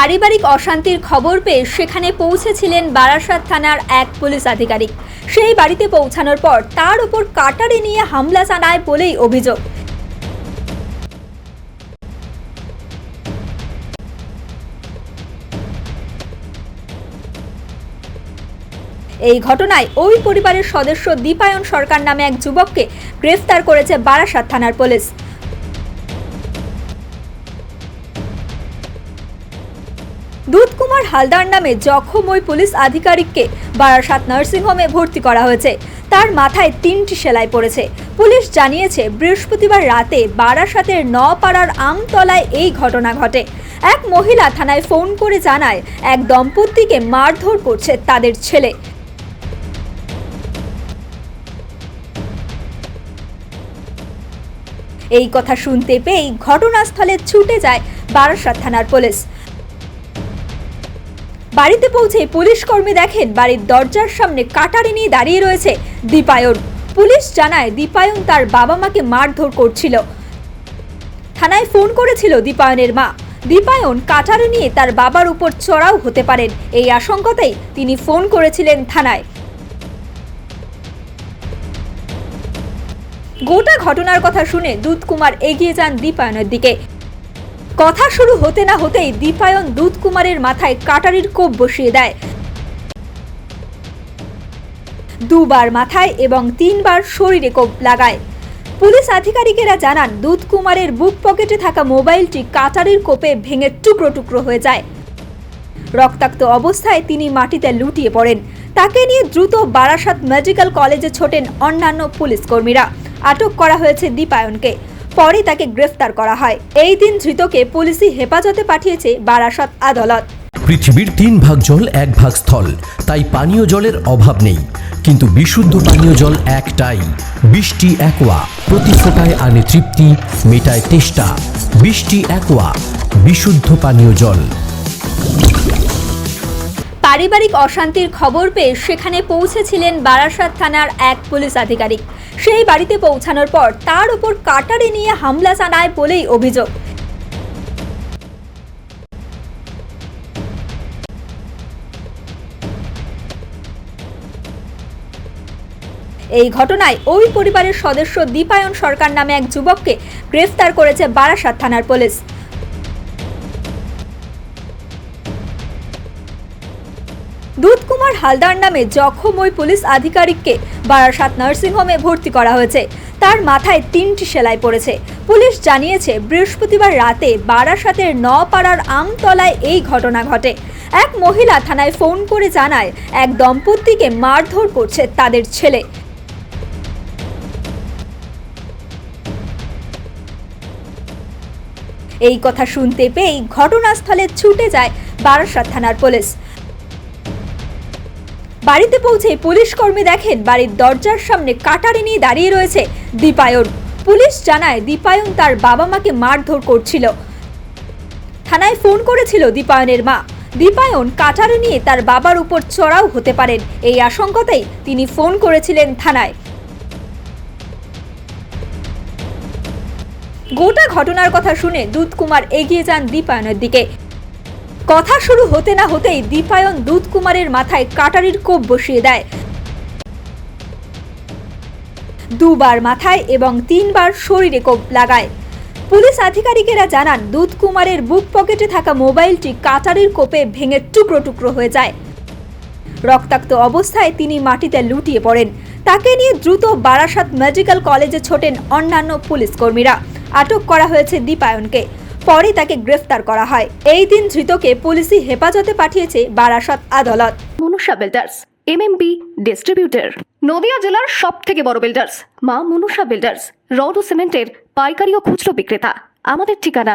পারিবারিক অশান্তির খবর পেয়ে সেখানে পৌঁছেছিলেন বারাসাত থানার এক পুলিশ আধিকারিক। সেই বাড়িতে পৌঁছানোর পর তার উপর কাটারি নিয়ে হামলা চালায় বলেই অভিযোগ। এই ঘটনায় ওই পরিবারের সদস্য দীপায়ন সরকার নামে এক যুবককে গ্রেফতার করেছে বারাসাত থানার পুলিশ। দুধকুমার হালদার নামে জখম ওই পুলিশ আধিকারিককে বারাসাত নার্সিংহোমে ভর্তি করা হয়েছে। তার মাথায় তিনটি সেলাই পড়েছে। পুলিশ জানিয়েছে, বৃহস্পতিবার রাতে বারাসাতের নপাড়ার আমতলায় এই ঘটনা ঘটে। এক মহিলা থানায় ফোন করে জানায়, এক দম্পতিকে মারধর করছে তাদের ছেলে। এই কথা শুনতে পেয়েই ঘটনাস্থলে ছুটে যায় বারাসাত থানার পুলিশ। বাড়িতে পৌঁছে পুলিশ কর্মী দেখেন বাড়ির দরজার সামনে কাটারি নিয়ে দাঁড়িয়ে রয়েছে দীপায়ন। পুলিশ জানায় দীপায়ন তার বাবা মাকে মারধর করছিল। থানায় ফোন করেছিল দীপায়নের মা। দীপায়ন কাটারি নিয়ে তার বাবার উপর চড়াও হতে পারেন। এই আশঙ্কাতেই তিনি ফোন করেছিলেন থানায়। গোটা ঘটনার কথা শুনে দুধকুমার এগিয়ে যান দীপায়নের দিকে। কথা শুরু হতে না হতেই দীপায়ন দুধকুমারের মাথায় কাটারির কোপ বসিয়ে দেয়। দুবার মাথায় এবং তিনবার শরীরে কোপ লাগায়। পুলিশ আধিকারিকেরা জানান দুধকুমারের বুক পকেটে থাকা মোবাইলটি কাটারির কোপে ভেঙে টুকরো টুকরো হয়ে যায়। রক্তাক্ত অবস্থায় তিনি মাটিতে লুটিয়ে পড়েন। তাকে নিয়ে দ্রুত বারাসাত মেডিকেল কলেজে ছোটেন অন্যান্য পুলিশ কর্মীরা। আটক করা হয়েছে দীপায়নকে। পরে তাকে গ্রেফতার করা হয়। এই দিন ধৃতকে পুলিশি হেফাজতে পাঠিয়েছে বারাসত আদালত। পৃথিবীর তিন ভাগ জল এক ভাগ স্থল। তাই পানীয় জলের অভাব নেই। কিন্তু বিশুদ্ধ পানীয় জল একটাই। বৃষ্টি একোয়া। প্রতি ফোটায় আনে তৃপ্তি মেটায় তেষ্টা। বৃষ্টি একোয়া। বিশুদ্ধ পানীয় জল। পারিবারিক অশান্তির খবর পেয়ে সেখানে পৌঁছেছিলেন বারাসাত থানার এক পুলিশ আধিকারিক। সেই বাড়িতে পৌঁছানোর পর তার উপর কাটারি নিয়ে হামলা চালায় বলেই অভিযোগ। এই ঘটনায় ওই পরিবারের সদস্য দীপায়ন সরকার নামে এক যুবককে গ্রেফতার করেছে বারাসাত থানার পুলিশ। দুধকুমার হালদার নামে জখম ওই পুলিশ আধিকারিককে বারাসাত নার্সিংহোমে ভর্তি করা হয়েছে। তার মাথায় তিনটি সেলাই পড়েছে। পুলিশ জানিয়েছে, বৃহস্পতিবার রাতে বারাসাতের নপাড়ার আমতলায় এই ঘটনা ঘটে। এক মহিলা থানায় ফোন করে জানায়, এক দম্পতিকে মারধর করছে তাদের ছেলে। এই কথা শুনতে পেয়েই ঘটনাস্থলে ছুটে যায় বারাসাত থানার পুলিশ। বাড়িতে পৌঁছে পুলিশ কর্মী দেখেন বাড়ির দরজার সামনে কাটারি নিয়ে দাঁড়িয়ে রয়েছে দীপায়ন। পুলিশ জানায় দীপায়ন তার বাবা মাকে মারধর করছিল। থানায় ফোন করেছিল দীপায়নের মা। দীপায়ন কাটারি নিয়ে তার বাবার উপর চড়াও হতে পারেন। এই আশঙ্কাতেই তিনি ফোন করেছিলেন থানায়। গোটা ঘটনার কথা শুনে দুধকুমার এগিয়ে যান দীপায়নের দিকে। কথা শুরু হতে না হতেই দীপায়ন দুধকুমারের মাথায় কাটারির কোপ বসিয়ে দেয়। দুবার মাথায় এবং তিনবার শরীরে কোপ লাগায়। পুলিশ আধিকারিকেরা জানান, দুধকুমারের বুক পকেটে থাকা মোবাইলটি কাটারির কোপে ভেঙে টুকরো টুকরো হয়ে যায়। রক্তাক্ত অবস্থায় তিনি মাটিতে লুটিয়ে পড়েন। তাকে নিয়ে দ্রুত বারাসাত মেডিকেল কলেজে ছোটেন অন্যান্য পুলিশ কর্মীরা। আটক করা হয়েছে দীপায়নকে। পরে তাকে গ্রেফতার করা হয়। এই দিন ধৃতকে পুলিশি হেফাজতে পাঠিয়েছে বারাসত আদালত। Manusha builders MMB distributor Nadia জেলার সব থেকে বড় বিল্ডার্স, মা মনুষা বিল্ডার্স, রড ও সিমেন্টের পাইকারি ও খুচরো বিক্রেতা। আমাদের ঠিকানা